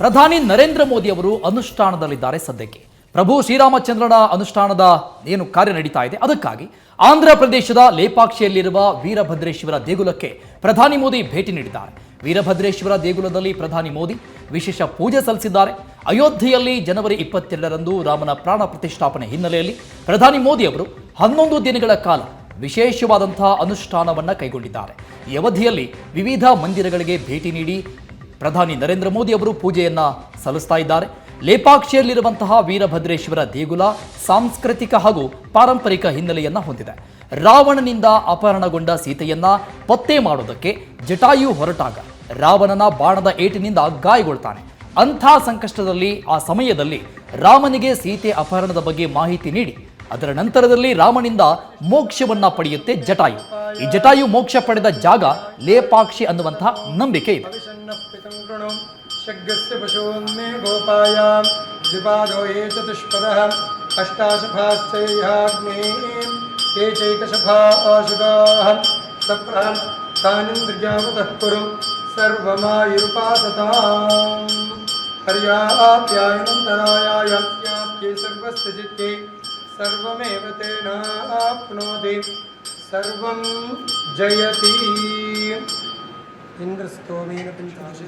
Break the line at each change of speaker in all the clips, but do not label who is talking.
ಪ್ರಧಾನಿ ನರೇಂದ್ರ ಮೋದಿ ಅವರು ಅನುಷ್ಠಾನದಲ್ಲಿದ್ದಾರೆ ಸದ್ಯಕ್ಕೆ. ಪ್ರಭು ಶ್ರೀರಾಮಚಂದ್ರನ ಅನುಷ್ಠಾನದ ಏನು ಕಾರ್ಯ ನಡೀತಾ ಇದೆ, ಅದಕ್ಕಾಗಿ ಆಂಧ್ರ ಪ್ರದೇಶದ ಲೇಪಾಕ್ಷಿಯಲ್ಲಿರುವ ವೀರಭದ್ರೇಶ್ವರ ದೇಗುಲಕ್ಕೆ ಪ್ರಧಾನಿ ಮೋದಿ ಭೇಟಿ ನೀಡಿದ್ದಾರೆ. ವೀರಭದ್ರೇಶ್ವರ ದೇಗುಲದಲ್ಲಿ ಪ್ರಧಾನಿ ಮೋದಿ ವಿಶೇಷ ಪೂಜೆ ಸಲ್ಲಿಸಿದ್ದಾರೆ. ಅಯೋಧ್ಯೆಯಲ್ಲಿ ಜನವರಿ ಇಪ್ಪತ್ತೆರಡರಂದು ರಾಮನ ಪ್ರಾಣ ಪ್ರತಿಷ್ಠಾಪನೆ ಹಿನ್ನೆಲೆಯಲ್ಲಿ ಪ್ರಧಾನಿ ಮೋದಿ ಅವರು ಹನ್ನೊಂದು ದಿನಗಳ ಕಾಲ ವಿಶೇಷವಾದಂತಹ ಅನುಷ್ಠಾನವನ್ನು ಕೈಗೊಂಡಿದ್ದಾರೆ. ಈ ಅವಧಿಯಲ್ಲಿ ವಿವಿಧ ಮಂದಿರಗಳಿಗೆ ಭೇಟಿ ನೀಡಿ ಪ್ರಧಾನಿ ನರೇಂದ್ರ ಮೋದಿ ಅವರು ಪೂಜೆಯನ್ನ ಸಲ್ಲಿಸ್ತಾ ಇದ್ದಾರೆ. ಲೇಪಾಕ್ಷಿಯಲ್ಲಿರುವಂತಹ ವೀರಭದ್ರೇಶ್ವರ ದೇಗುಲ ಸಾಂಸ್ಕೃತಿಕ ಹಾಗೂ ಪಾರಂಪರಿಕ ಹಿನ್ನೆಲೆಯನ್ನ ಹೊಂದಿದೆ. ರಾವಣನಿಂದ ಅಪಹರಣಗೊಂಡ ಸೀತೆಯನ್ನ ಪತ್ತೆ ಮಾಡೋದಕ್ಕೆ ಜಟಾಯು ಹೊರಟಾಗ ರಾವಣನ ಬಾಣದ ಏಟಿನಿಂದ ಗಾಯಗೊಳ್ತಾನೆ. ಅಂಥ ಸಂಕಷ್ಟದಲ್ಲಿ ಆ ಸಮಯದಲ್ಲಿ ರಾಮನಿಗೆ ಸೀತೆ ಅಪಹರಣದ ಬಗ್ಗೆ ಮಾಹಿತಿ ನೀಡಿ, ಅದರ ನಂತರದಲ್ಲಿ ರಾಮನಿಂದ ಮೋಕ್ಷವನ್ನ ಪಡೆಯುತ್ತೆ ಜಟಾಯು. ಈ ಜಟಾಯು ಮೋಕ್ಷ ಪಡೆದ ಜಾಗ ಲೇಪಾಕ್ಷಿ ಅನ್ನುವಂತಹ ನಂಬಿಕೆ ಇದೆ.
शग्रस्य पशून्मे गोपायां द्विपादो ये चतुष्पदः अष्टाशफाश्चैहाग्नेः ये चैकशफा आशुगाः सप्रां तानिन्द्रियावतः कुरु सर्वमायुरुपासताम् पर्याप्यायनन्तरायाय याप्ये सर्वस्य चित्ते सर्वमेव तेनाप्नोति सर्वं जयति इंद्रस्तोमेन पंचाशे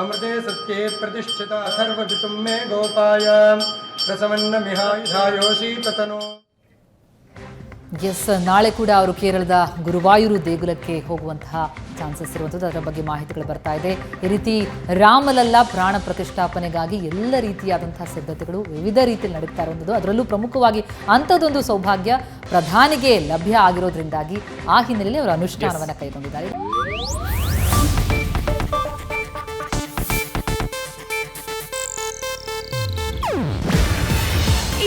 अमृतत्वाय
समर्पित ये मंदिर
जीवसे जातां जनिष्यमाणां च अमृते सत्ये प्रतिष्ठिता सर्वपितुं मे गोपाय प्रसमन्नमिहायुधायोषी ततनो
ಎಸ್ ನಾಳೆ ಕೂಡ ಅವರು ಕೇರಳದ ಗುರುವಾಯೂರು ದೇಗುಲಕ್ಕೆ ಹೋಗುವಂತಹ ಚಾನ್ಸಸ್ ಇರುವಂಥದ್ದು ಅದರ ಬಗ್ಗೆ ಮಾಹಿತಿಗಳು ಬರ್ತಾ ಇದೆ ಈ ರೀತಿ ರಾಮಲಲ್ಲ ಪ್ರಾಣ ಪ್ರತಿಷ್ಠಾಪನೆಗಾಗಿ ಎಲ್ಲ ರೀತಿಯಾದಂತಹ ಸಿದ್ಧತೆಗಳು ವಿವಿಧ ರೀತಿಯಲ್ಲಿ ನಡೀತಾ ಇರುವಂಥದ್ದು ಅದರಲ್ಲೂ ಪ್ರಮುಖವಾಗಿ ಅಂಥದ್ದೊಂದು ಸೌಭಾಗ್ಯ ಪ್ರಧಾನಿಗೆ ಲಭ್ಯ ಆಗಿರೋದ್ರಿಂದಾಗಿ ಆ ಹಿನ್ನೆಲೆಯಲ್ಲಿ ಅವರು ಅನುಷ್ಠಾನವನ್ನು ಕೈಗೊಂಡಿದ್ದಾರೆ